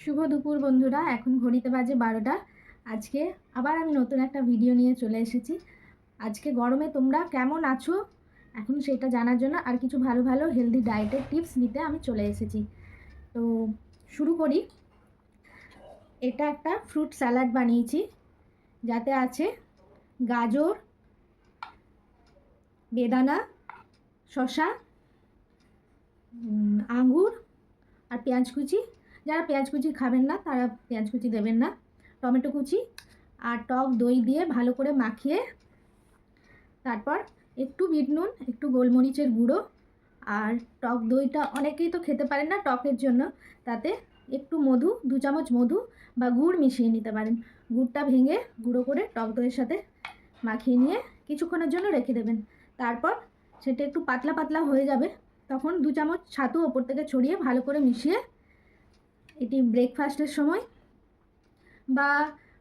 শুভ দুপুর বন্ধুরা এখন ঘড়িতে বাজে বারোটা। আজকে আবার আমি নতুন একটা ভিডিও নিয়ে চলে এসেছি। আজকে গরমে তোমরা কেমন আছো? এখন সেটা জানার জন্য আর কিছু ভালো ভালো হেলদি ডায়েটের টিপস নিতে আমি চলে এসেছি। তো শুরু করি। এটা একটা ফ্রুট স্যালাড বানিয়েছি যাতে আছে গাজর বেদানা শশা উম, আঙ্গুর আর পেঁয়াজ কুচি যারা পেঁয়াজ কুচি খাবেন না, তারা পেঁয়াজ কুচি দেবেন না। টমেটো কুচি আর টক দই দিয়ে ভালো করে মাখিয়ে তারপর একটু বিট নুন, একটু গোলমরিচের গুঁড়ো আর টক দইটা অনেকেই তো খেতে পারেন না টকের জন্য, তাতে একটু মধু, দু চামচ মধু বা গুড় মিশিয়ে নিতে পারেন। গুড়টা ভেঙে গুঁড়ো করে টক দইয়ের সাথে মাখিয়ে নিয়ে কিছুক্ষণের জন্য রেখে দেবেন। তারপর সেটা একটু পাতলা পাতলা হয়ে যাবে, তখন দু চামচ ছাতু ওপর থেকে ছড়িয়ে ভালো করে মিশিয়ে এটি ব্রেকফাস্টের সময় বা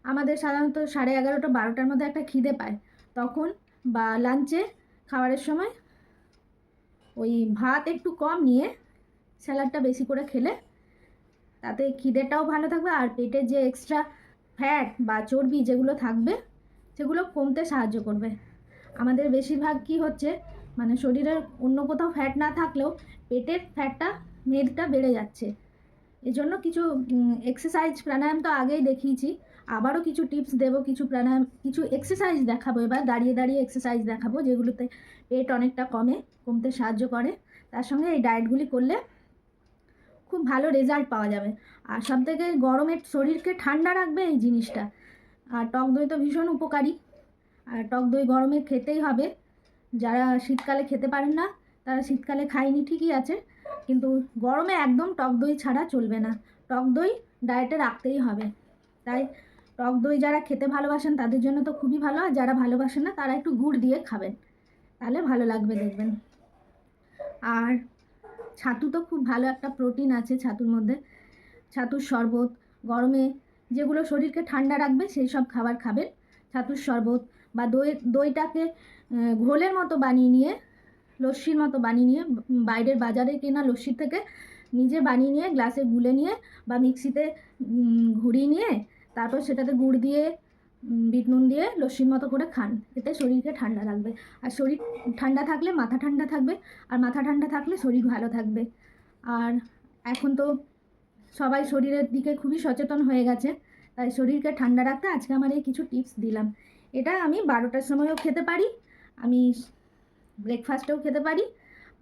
আমাদের সাধারণত সাড়ে এগারোটা, বারোটার মধ্যে একটা খিদে পায়। তখন বা লাঞ্চে খাবারের সময় ওই ভাত একটু কম নিয়ে স্যালাডটা বেশি করে খেলে। তাতে খিদেটাও ভালো থাকবে আর পেটের যে এক্সট্রা ফ্যাট বা চর্বি যেগুলো থাকবে, সেগুলো কমতে সাহায্য করবে। আমাদের বেশিরভাগ কি হচ্ছে মানে শরীরের অন্য কোথাও ফ্যাট না থাকলেও পেটের ফ্যাটটা মেদটা বেড়ে যাচ্ছে। এজন্য কিছু এক্সারসাইজ প্রাণায়াম তো আগেই দেখিয়েছি। আবারও কিছু টিপস দেবো, কিছু প্রাণায়াম, কিছু এক্সারসাইজ দেখাবো এবার, দাঁড়িয়ে দাঁড়িয়ে এক্সারসাইজ দেখাবো, যেগুলোতে পেট অনেকটা কমে, কমতে সাহায্য করে। তার সঙ্গে এই ডায়েটগুলি করলে খুব ভালো রেজাল্ট পাওয়া যাবে। আর সব থেকে গরমের শরীরকে ঠান্ডা রাখবে এই জিনিসটা। আর টক দই তো ভীষণ উপকারী। আর টক দই গরমে খেতেই হবে। যারা শীতকালে খেতে পারেন না, তারা শীতকালে খায়নি, ঠিকই আছে। কিন্তু গরমে একদম টক দই ছাড়া চলবে না। টক দই ডায়েটে রাখতেই হবে। তাই টক দই যারা খেতে ভালোবাসেন তাদের জন্য তো খুবই ভালো, আর যারা ভালোবাসেন না তারা একটু গুড় দিয়ে খাবেন। তাহলে ভালো লাগবে দেখবেন। আর ছাতু তো খুব ভালো একটা প্রোটিন আছে ছাতুর মধ্যে। ছাতুর শরবত, গরমে যেগুলো শরীরকে ঠান্ডা রাখবে সেই সব খাবার খাবেন। ছাতুর শরবত বা দই, দইটাকে ঘোলের মতো বানিয়ে নিয়ে লস্যির মতো বানিয়ে নিয়ে বাইরের বাজারে কেনা লস্যির থেকে নিজে বানিয়ে নিয়ে, গ্লাসে গুলে নিয়ে বা মিক্সিতে ঘুরিয়ে নিয়ে তারপর সেটাতে গুড় দিয়ে বিট নুন দিয়ে লস্যির মতো করে খান। এতে শরীরকে ঠান্ডা রাখবে। আর শরীর ঠান্ডা থাকলে মাথা ঠান্ডা থাকবে। আর মাথা ঠান্ডা থাকলে শরীর ভালো থাকবে। আর এখন তো সবাই শরীরের দিকে খুবই সচেতন হয়ে গেছে। তাই শরীরকে ঠান্ডা রাখতে আজকে আমার এই কিছু টিপস দিলাম। এটা আমি বারোটার সময়ও খেতে পারি। আমি ব্রেকফাস্টেও খেতে পারি,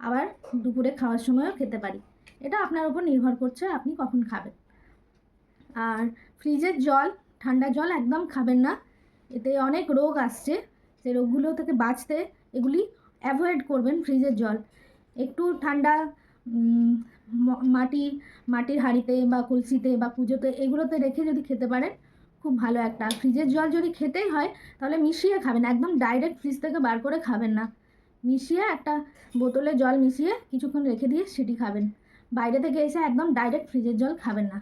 আবার দুপুরে খাওয়ার সময়ও খেতে পারি। এটা আপনার উপর নির্ভর করছে আপনি কখন খাবেন। আর ফ্রিজের জল, ঠান্ডা জল একদম খাবেন না। এতে অনেক রোগ আসছে। সেই রোগগুলো থেকে বাঁচতে এগুলি অ্যাভয়েড করবেন ফ্রিজের জল। একটু ঠান্ডা মাটি, মাটির হাঁড়িতে বা কলসিতে বা পুজোতে এগুলোতে রেখে যদি খেতে পারেন, খুব ভালো একটা। ফ্রিজের জল যদি খেতেই হয়, তাহলে মিশিয়ে খাবেন, একদম ডাইরেক্ট ফ্রিজ থেকে বার করে খাবেন না। মিশিয়ে একটা বোতলে জল মিশিয়ে কিছুক্ষণ রেখে দিয়ে সেটি খাবেন। বাইরে থেকে এসে একদম ডাইরেক্ট ফ্রিজের জল খাবেন না।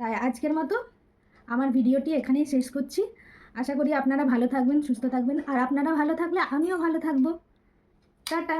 তাই আজকের মতো আমার ভিডিওটি এখানেই শেষ করছি। আশা করি আপনারা ভালো থাকবেন, সুস্থ থাকবেন। আর আপনারা ভালো থাকলে আমিও ভালো থাকব। টাটা।